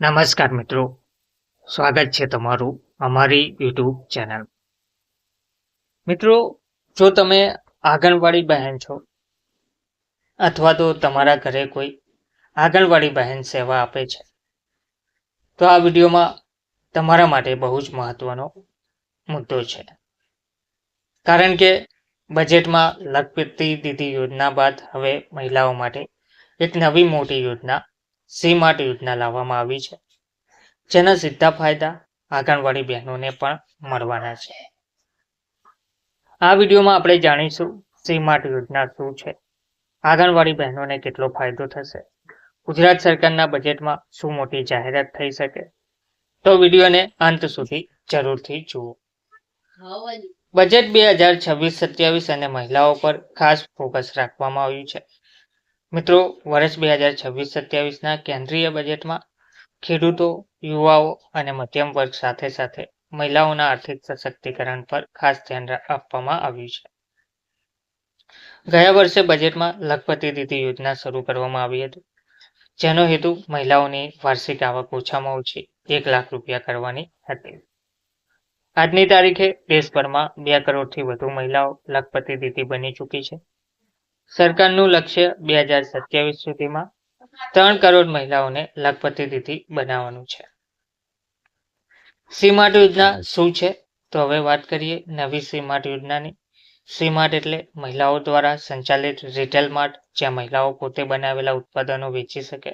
નમસ્કાર મિત્રો. સ્વાગત છે તમારું અમારી યુટ્યુબ ચેનલ. મિત્રો, જો તમે આંગણવાડી બહેન છો અથવા તો તમારા ઘરે કોઈ આંગણવાડી બહેન સેવા આપે છે, તો આ વિડીયોમાં તમારા માટે બહુ જ મહત્વનો મુદ્દો છે. કારણ કે બજેટમાં લખપતિ દીદી યોજના બાદ હવે મહિલાઓ માટે એક નવી મોટી યોજના સી માર્ટ યોજના લાવવામાં આવી છે. જેના સીધા ફાયદા આંગણવાડી બહેનોને પણ મળવાના છે. આ વિડીયોમાં આપણે જાણીશું સી માર્ટ યોજના શું છે. આંગણવાડી બહેનોને કેટલો ફાયદો થશે. ગુજરાત સરકારના બજેટમાં શું મોટી જાહેરાત થઈ શકે. તો વિડીયોને અંત સુધી જરૂરથી જુઓ. બજેટ બે હજાર છવ્વીસ સત્યાવીસ અને મહિલાઓ પર ખાસ ફોકસ રાખવામાં આવ્યું છે. મિત્રો, વર્ષ બે હજાર છવ્વીસ સત્યાવીસના કેન્દ્રીય બજેટમાં ખેડૂતો, યુવાઓ અને મધ્યમ વર્ગ સાથે સાથે મહિલાઓના આર્થિક સશક્તિકરણ પર ખાસ ધ્યાન આપવામાં આવ્યું છે. ગયા વર્ષે બજેટમાં લખપતિ દીદી યોજના શરૂ કરવામાં આવી હતી. જેનો હેતુ મહિલાઓની વાર્ષિક આવક ઓછામાં ઓછી એક લાખ રૂપિયા કરવાની હતી. આજની તારીખે દેશભરમાં બે કરોડથી વધુ મહિલાઓ લખપતિ દીદી બની ચૂકી છે. સરકારનું લક્ષ્ય બે હજાર સત્યાવીસ સુધીમાં ત્રણ કરોડ મહિલાઓને લખપતિ દીદી બનાવવાનું છે. સીમાટ યોજના શું છે? તો હવે વાત કરીએ નવી સીમાટ યોજનાની. સીમાટ એટલે મહિલાઓ દ્વારા સંચાલિત રિટેલ માર્ટ જ્યાં મહિલાઓ પોતે બનાવેલા ઉત્પાદનો વેચી શકે.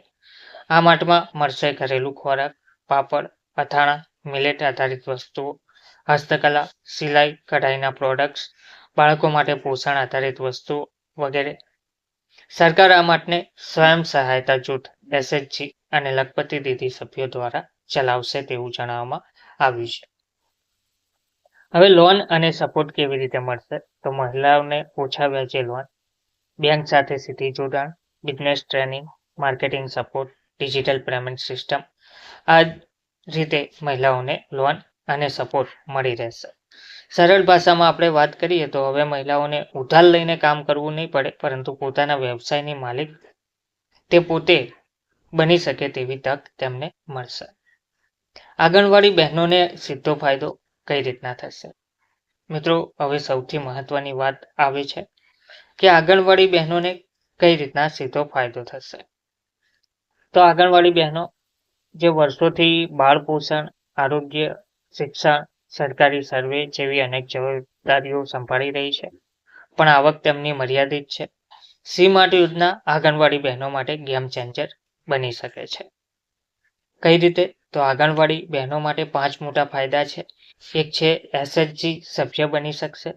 આ માર્ટમાં મળશે ઘરેલું ખોરાક પાપડ અથાણા મિલેટ આધારિત વસ્તુઓ હસ્તકલા સિલાઈ કઢાઈના પ્રોડક્ટ્સ બાળકો માટે પોષણ આધારિત વસ્તુઓ વગેરે. સરકાર આ માટે સ્વયં સહાયતા જૂથ એસએચજી અને લખપતિ દીદી સભ્યો દ્વારા ચલાવશે તેવું જણાવવામાં આવ્યું છે. હવે લોન અને સપોર્ટ કેવી રીતે મળશે? તો મહિલાઓને ઓછા વ્યાજે લોન બેંક સાથે સીધી જોડાણ business training marketing support digital payment system આ રીતે મહિલાઓને લોન અને સપોર્ટ મળી રહેશે. સરળ ભાષામાં આપણે વાત કરીએ તો હવે મહિલાઓને ઉધાર લઈને કામ કરવું નહીં પડે, પરંતુ પોતાના વ્યવસાયની માલિક તે પોતે બની શકે તેવી તક તેમને મળશે. આંગણવાડી બહેનોને સીધો ફાયદો કઈ રીતના થશે? મિત્રો, હવે સૌથી મહત્વની વાત આવે છે કે આંગણવાડી બહેનોને કઈ રીતના સીધો ફાયદો થશે? તો આંગણવાડી બહેનો જે વર્ષોથી બાળ પોષણ, આરોગ્ય, શિક્ષણ સરકારી સર્વે જેવી અનેક જવાબદારીઓ સંભાળી રહી છે. પણ આવક તેમની મર્યાદિત છે. સી માટે યોજના આંગણવાડી બહેનો માટે ગેમ ચેન્જર બની શકે છે. કઈ રીતે? તો આંગણવાડી બહેનો માટે પાંચ મોટા ફાયદા છે. એક છે એસએચજી સભ્ય બની શકશે.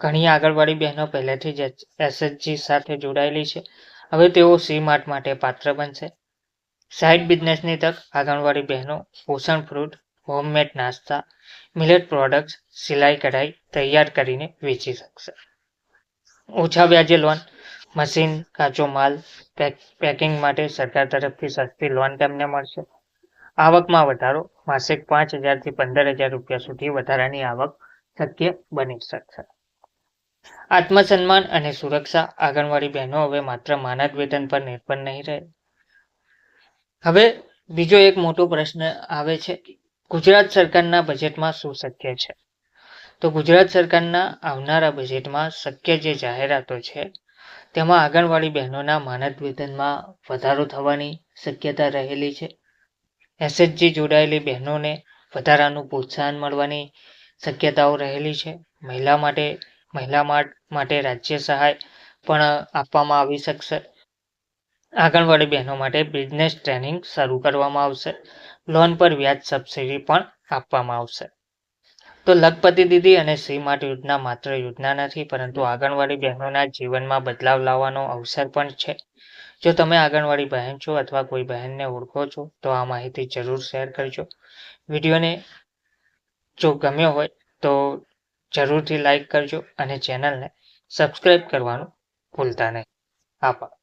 ઘણી આંગણવાડી બહેનો પહેલેથી જ એસએચજી સાથે જોડાયેલી છે. હવે તેઓ સી માર્ટ માટે પાત્ર બનશે. સાઇડ બિઝનેસની તક આંગણવાડી બહેનો પોષણ ફ્રૂટ હોમમેડ નાસ્તા મિલેટ પ્રોડક્ટ્સ સિલાઈ કઢાઈ તૈયાર કરીને વેચી શકશે. ઓછા વ્યાજે લોન, મશીન, કાચો માલ પેકિંગ માટે સરકાર તરફથી સસ્તી લોન તેમને મળશે. આવકમાં વધારો, માસિક પાંચ હજારથી પંદર હજાર રૂપિયા સુધી વધારાની આવક શક્ય બની શકશે. આત્મસન્માન અને સુરક્ષા, આંગણવાડી બહેનો હવે માત્ર માનદ વેતન પર નિર્ભર નહીં રહે. હવે બીજો એક મોટો પ્રશ્ન આવે છે ગુજરાત સરકારના બજેટમાં શું શક્ય છે? તો ગુજરાત સરકારના આવનારા બજેટમાં શક્ય જે જાહેરાતો છે, તેમાં આંગણવાડી બહેનોના માનદ વેતનમાં વધારો થવાની શક્યતા રહેલી છે. એસએચજી જોડાયેલી બહેનોને વધારાનું પ્રોત્સાહન મળવાની શક્યતાઓ રહેલી છે. મહિલા માટે મહિલા માટે રાજ્ય સહાય પણ આપવામાં આવી શકશે. આંગણવાડી બહેનો માટે બિઝનેસ ટ્રેનિંગ શરૂ કરવામાં આવશે. લોન પર વ્યાજ સબસિડી પણ આપવામાં આવશે. તો લખપતિ દીદી અને શ્રીમાટ યોજના માત્ર યોજના નથી, પરંતુ આંગણવાડી બહેનોના જીવનમાં બદલાવ લાવવાનો અવસર પણ છે. જો તમે આંગણવાડી બહેન છો અથવા કોઈ બહેનને ઓળખો છો, તો આ માહિતી જરૂર શેર કરજો. વિડીયોને જો ગમ્યો હોય, તો જરૂરથી લાઈક કરજો અને ચેનલને સબસ્ક્રાઈબ કરવાનું ભૂલતા નહીં. આભાર.